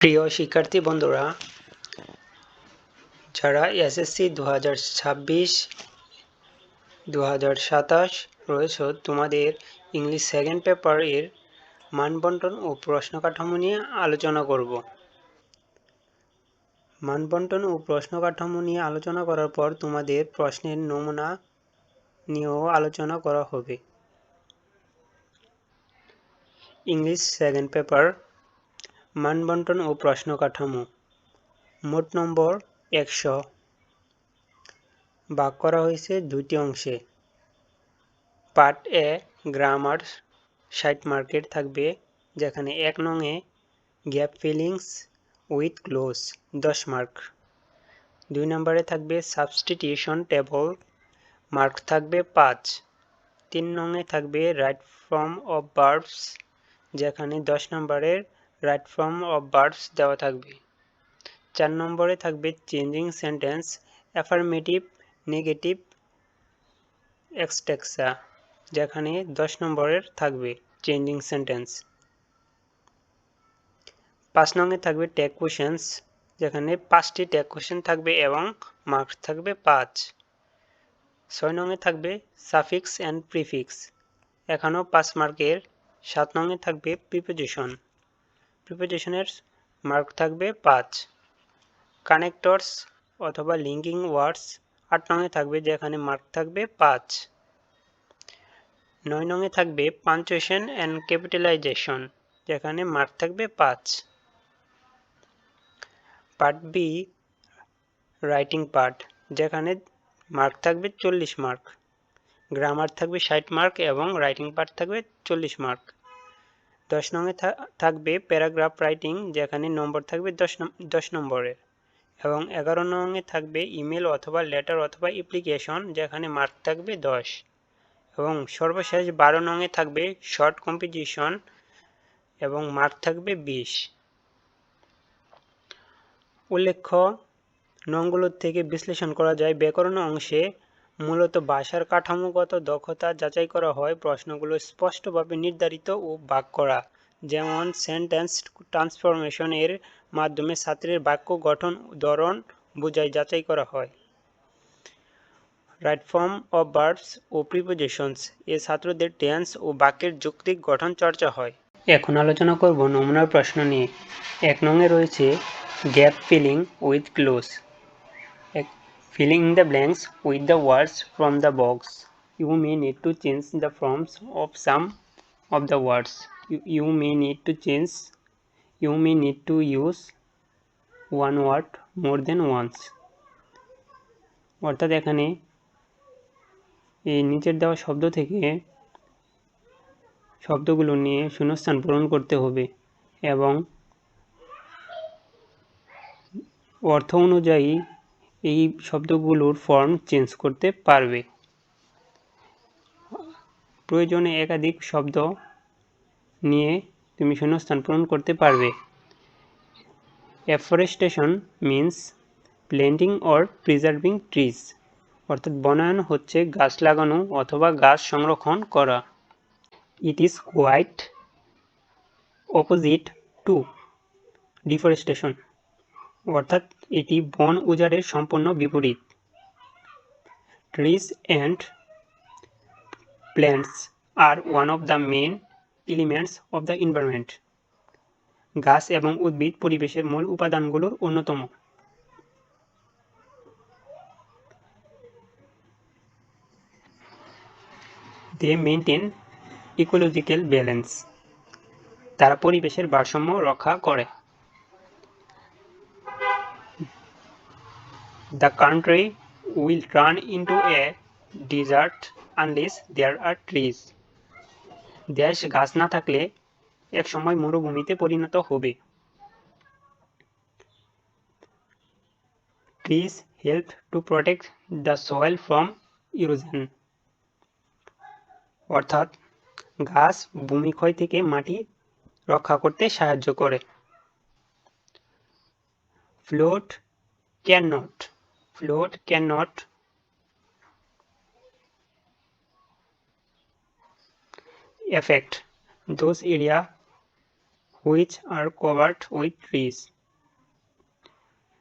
প্রিয় শিক্ষার্থী বন্ধুরা, যারা এসএসসি দু হাজার ছাব্বিশ দু হাজার সাতাশ রয়েছে, তোমাদের ইংলিশ সেকেন্ড পেপারের মানবন্টন ও প্রশ্ন কাঠামো নিয়ে আলোচনা করব। মানবন্টন ও প্রশ্ন কাঠামো নিয়ে আলোচনা করার পর তোমাদের প্রশ্নের নমুনা নিয়েও আলোচনা করা হবে। ইংলিশ সেকেন্ড পেপার মানবন্টন ও প্রশ্ন কাঠামো মোট নম্বর একশো। ভাগ করা হয়েছে দুটি অংশে। পার্ট এ গ্রামার ষাট মার্কেট থাকবে, যেখানে এক নংয়ে গ্যাপ ফিলিংস উইথ ক্লোজ দশ মার্ক। দুই নম্বরে থাকবে সাবস্টিটিউশন টেবল, মার্ক থাকবে পাঁচ। তিন নংয়ে থাকবে রাইট ফর্ম অফ বার্বস যেখানে দশ নম্বরের রাইট ফর্ম অফ বার্বস দেওয়া থাকবে। চার নম্বরে থাকবে চেঞ্জিং সেন্টেন্স অ্যাফার্মেটিভ নেগেটিভ এক্সটেক্সা যেখানে দশ নম্বরের থাকবে চেঞ্জিং সেন্টেন্স পাঁচ নঙে থাকবে ট্যাগ কোয়েশনস যেখানে পাঁচটি ট্যাগ কোয়েশন থাকবে এবং মার্কস থাকবে পাঁচ। ছয় নঙে থাকবে সাফিক্স অ্যান্ড প্রিফিক্স এখানেও পাঁচ মার্কের সাত নঙে থাকবে প্রিপোজিশন প্রিপোজিশনের মার্ক থাকবে পাঁচ। কানেক্টরস অথবা লিঙ্কিং ওয়ার্ডস আট নঙে থাকবে যেখানে মার্ক থাকবে পাঁচ। নয় নঙে থাকবে পাঞ্চুয়েশন অ্যান্ড ক্যাপিটালাইজেশন যেখানে মার্ক থাকবে পাঁচ। পার্ট বি রাইটিং পার্ট যেখানে মার্ক থাকবে চল্লিশ মার্ক গ্রামার থাকবে ষাট মার্ক এবং রাইটিং পার্ট থাকবে চল্লিশ মার্ক দশ নঙে থাকবে প্যারাগ্রাফ রাইটিং, যেখানে নম্বর থাকবে দশ দশ নম্বরের। এবং এগারো নঙে থাকবে ইমেল অথবা লেটার অথবা অ্যাপ্লিকেশন, যেখানে মার্ক থাকবে দশ। এবং সর্বশেষ বারো নঙে থাকবে শর্ট কম্পিটিশন এবং মার্ক থাকবে বিশ। উল্লেখ্য নংগুলোর থেকে বিশ্লেষণ করা যায় ব্যাকরণ অংশে। মূলত ভাষার কাঠামোগত দক্ষতা যাচাই করা হয় প্রশ্নগুলো স্পষ্টভাবে নির্ধারিত ও বাক করা। যেমন সেন্টেন্স ট্রান্সফরমেশন এর মাধ্যমে ছাত্রের বাক্য গঠন ধরন বোঝাই যাচাই করা হয়। রাইট ফর্ম অফ বার্বস ও প্রিপোজিশনস এ ছাত্রদের টেন্স ও বাক্যের যৌক্তিক গঠন চর্চা হয়। এখন আলোচনা করব নমুনার প্রশ্ন নিয়ে। এক নঙে রয়েছে gap filling with clues filling in the blanks with the words from the box you may need to change the forms of some of the words you, you may need to change you may need to use one word more than once অর্থাৎ এখানে এই নিচের দেওয়া শব্দ থেকে শব্দগুলো নিয়ে শূন্যস্থান পূরণ করতে হবে এবং অর্থ অনুযায়ী এই শব্দগুলোর ফর্ম চেঞ্জ করতে পারবে। প্রয়োজনে একাধিক শব্দ নিয়ে তুমি শূন্যস্থান পূরণ করতে পারবে। Afforestation means planting or preserving trees অর্থাৎ বনায়ন হচ্ছে গাছ লাগানো অথবা গাছ সংরক্ষণ করা। It is quite opposite to deforestation অর্থাৎ এটি বন উজাড়ের সম্পূর্ণ বিপরীত। Trees and plants are one of the main elements of the environment গাছ এবং উদ্ভিদ পরিবেশের মূল উপাদানগুলোর অন্যতম। দে মেনটেন ইকোলজিক্যাল ব্যালেন্স তারা পরিবেশের ভারসাম্য রক্ষা করে। The country will turn into a desert unless there are trees. দেশ গাছ না থাকলে এক সময় মরুভূমিতে পরিণত হবে। Trees help to protect the soil from erosion অর্থাৎ গাছ ভূমিক্ষয় থেকে মাটি রক্ষা করতে সাহায্য করে। Can not float cannot affect those area which are covered with trees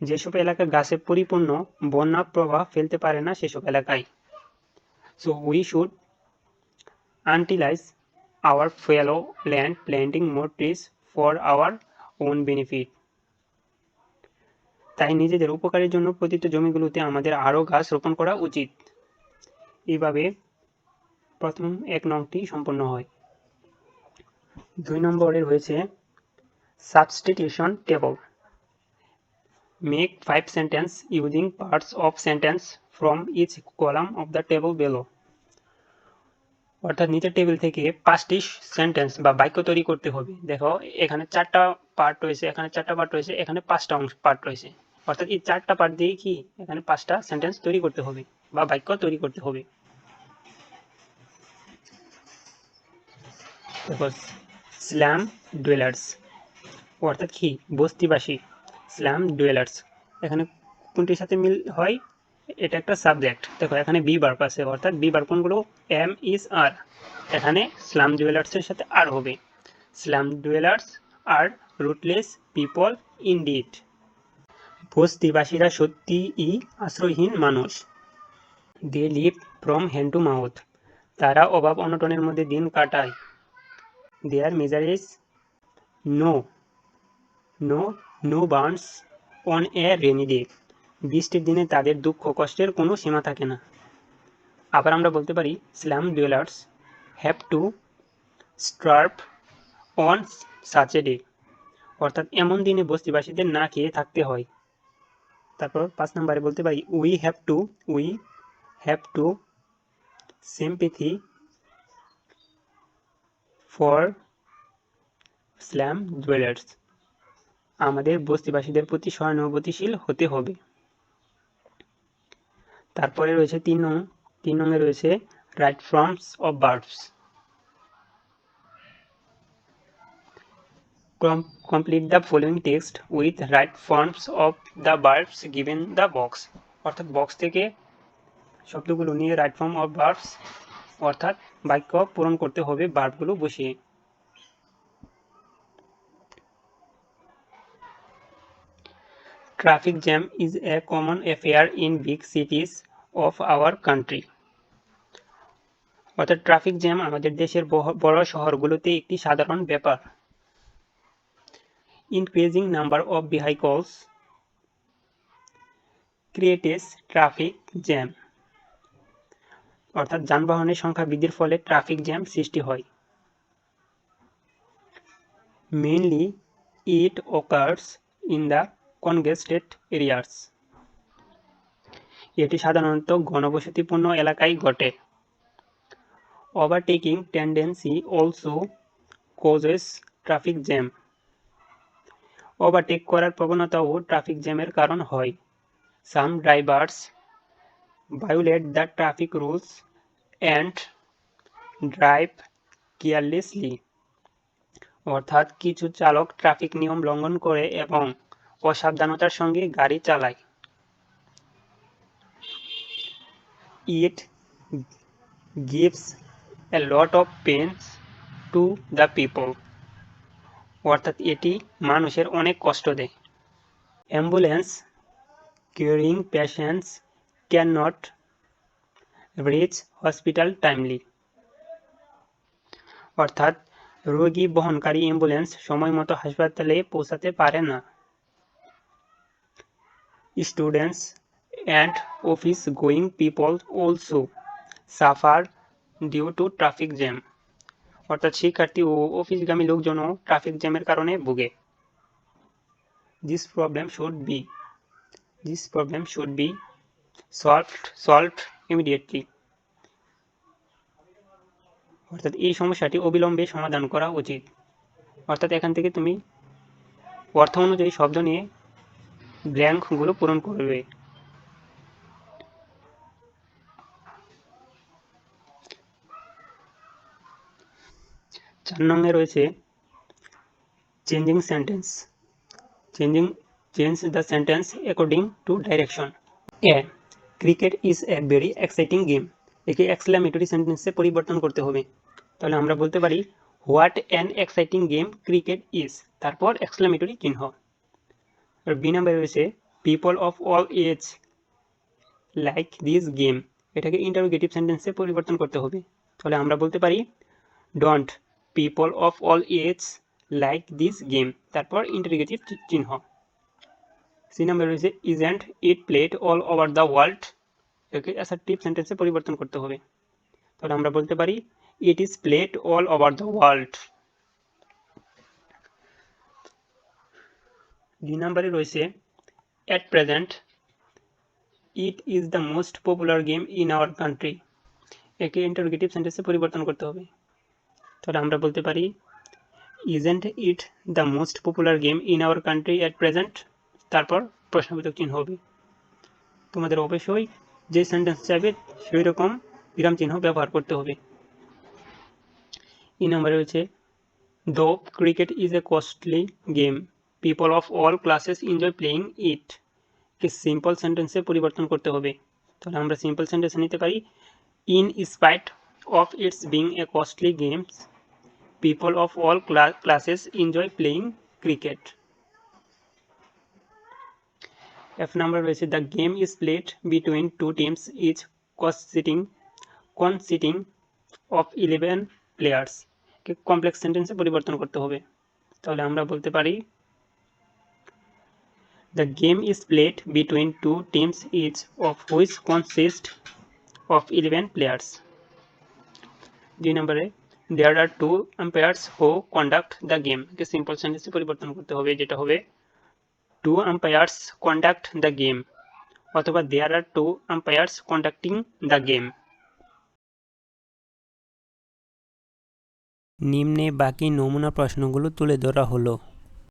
যেসব এলাকা গাছে পরিপূর্ণ বন্যা প্রভাব ফেলতে পারে না, সেসব এলাকায়। So we should utilise our fallow land planting more trees for our own benefit তাই নিজেদের উপকারের জন্য পতিত জমিগুলোতে আমাদের আরও গাছ রোপণ করা উচিত। এইভাবে প্রথম এক নংটি সম্পন্ন হয়। দুই নম্বরে রয়েছে substitution table make five sentence using parts of sentence from each column of the table below অর্থাৎ নিচের টেবিল থেকে পাঁচটি সেন্টেন্স বা বাক্য তৈরি করতে হবে। দেখো, এখানে চারটা পার্ট রয়েছে, এখানে চারটা পার্ট রয়েছে, এখানে পাঁচটা অংশ পার্ট রয়েছে। অর্থাৎ এই চারটা পার্ট দিয়ে কি এখানে পাঁচটা সেন্টেন্স তৈরি করতে হবে বা বাক্য তৈরি করতে হবে। স্ল্যাম ডুয়েলার্স অর্থাৎ কি? বস্তিবাসী স্ল্যাম ডুয়েলার্স এখানে কোনটির সাথে মিল হয়? এটা একটা সাবজেক্ট দেখো, এখানে বি বার্ব আছে, অর্থাৎ বি বার্ব কোনগুলো? এম ইজ আর এখানে স্ল্যাম ডুয়েলার্সের সাথে আর হবে। Slum dwellers are rootless people indeed বস্তিবাসীরা সত্যিই আশ্রয়হীন মানুষ। They live from hand to mouth তারা অভাব অনটনের মধ্যে দিন কাটায়। Their measure is no no no burns on a rainy day বৃষ্টির দিনে তাদের দুঃখ কষ্টের কোনো সীমা থাকে না। আবার আমরা বলতে পারি slum dwellers have to starve on such a day অর্থাৎ এমন দিনে বস্তিবাসীদের না খেয়ে থাকতে হয়। তারপর পাঁচ নম্বরে বলতে পারি we have to we have to sympathy for slum dwellers আমাদের বস্তিবাসীদের প্রতি সহানুভূতিশীল হতে হবে। তারপরে রয়েছে তিন নং, তিন নঙে রয়েছে right forms of verbs complete the following text with right forms of the verbs given the box অর্থাৎ বক্স থেকে শব্দগুলো নিয়ে রাইট ফর্ম অফ বার্বস অর্থাৎ বাক্য পূরণ করতে হবে বার্বগুলো বসিয়ে। Traffic jam is a common affair in big cities of our country অর্থাৎ ট্রাফিক জ্যাম আমাদের দেশের বড় শহরগুলোতে একটি সাধারণ ব্যাপার। Increasing number of vehicles, creates traffic jam. অর্থাৎ যানবাহনের সংখ্যা বৃদ্ধির ফলে ট্রাফিক জ্যাম সৃষ্টি হয়। Mainly it occurs in the congested areas এটি সাধারণত ঘনবসতিপূর্ণ এলাকায় ঘটে। Overtaking tendency also causes traffic jam overtake করার প্রবণতাও ট্রাফিক জ্যামের কারণ হয়। Some drivers violate the traffic rules and drive carelessly অর্থাৎ কিছু চালক ট্রাফিক নিয়ম লঙ্ঘন করে এবং অসাবধানতার সঙ্গে গাড়ি চালায়। It gives a lot of pains to the people অর্থাৎ এটি মানুষের অনেক কষ্ট দেয়। Ambulance carrying patients can not reach hospital timely. অর্থাৎ রোগী বহনকারী অ্যাম্বুলেন্স সময় মতো হাসপাতালে পৌঁছাতে পারে না। Students and office going people also suffer due to traffic jam অর্থাৎ শিক্ষার্থী ও অফিসগামী লোকজনও ট্রাফিক জ্যামের কারণে ভোগে। This problem should be this problem should be solved solved immediately অর্থাৎ এই সমস্যাটি অবিলম্বে সমাধান করা উচিত। অর্থাৎ এখান থেকে তুমি অর্থ অনুযায়ী শব্দ নিয়ে ব্ল্যাঙ্কগুলো পূরণ করবে। চার নম্বরে রয়েছে changing sentence changing change the sentence according to direction a cricket is a very exciting game একে এক্সক্লামেটরি সেন্টেন্সে পরিবর্তন করতে হবে। তাহলে আমরা বলতে পারি what an exciting game cricket is তারপর এক্সক্লামেটরি চিহ্ন। আর বি নাম্বার রয়েছে people of all age like this game এটাকে ইন্টারোগেটিভ সেন্টেন্সে পরিবর্তন করতে হবে। তাহলে আমরা বলতে পারি don't people of all age like this game তারপর ইন্টারোগেটিভ চিহ্ন। সি নাম্বার রয়েছে isn't it played all over the world এটাকে অ্যাসার্টিভ সেন্টেন্সে পরিবর্তন করতে হবে। তাহলে আমরা বলতে পারি it is played all over the world দুই নাম্বারে রয়েছে at present it is the most popular game in our country একে ইন্টারগেটিভ সেন্টেন্সে পরিবর্তন করতে হবে। তাহলে আমরা বলতে পারি isn't it the most popular game in our country at present তারপর প্রশ্নবোধক চিহ্ন হবে। তোমাদের অবশ্যই যে সেন্টেন্স চাইবে সেই রকম বিরাম চিহ্ন ব্যবহার করতে হবে। ই নাম্বারে রয়েছে though cricket is a costly game people of all classes enjoy playing it K simple সেন্টেন্সে পরিবর্তন করতে হবে। তাহলে আমরা সিম্পল সেন্টেন্সে নিতে পারি in spite of its being a costly games people of all classes enjoy playing cricket F number রয়েছে the game is played between two teams each consisting consisting of 11 players কে কমপ্লেক্স সেন্টেন্সে পরিবর্তন করতে হবে তাহলে আমরা বলতে পারি the game is played between two teams each of which consist of 11 players দুই নম্বরে there are two umpires who conduct the game K simple সেন্টেন্সে পরিবর্তন করতে হবে, যেটা হবে two umpires conduct the game অথবা there are two umpires conducting the game নিম্নে বাকি নমুনা প্রশ্নগুলো তুলে ধরা হলো।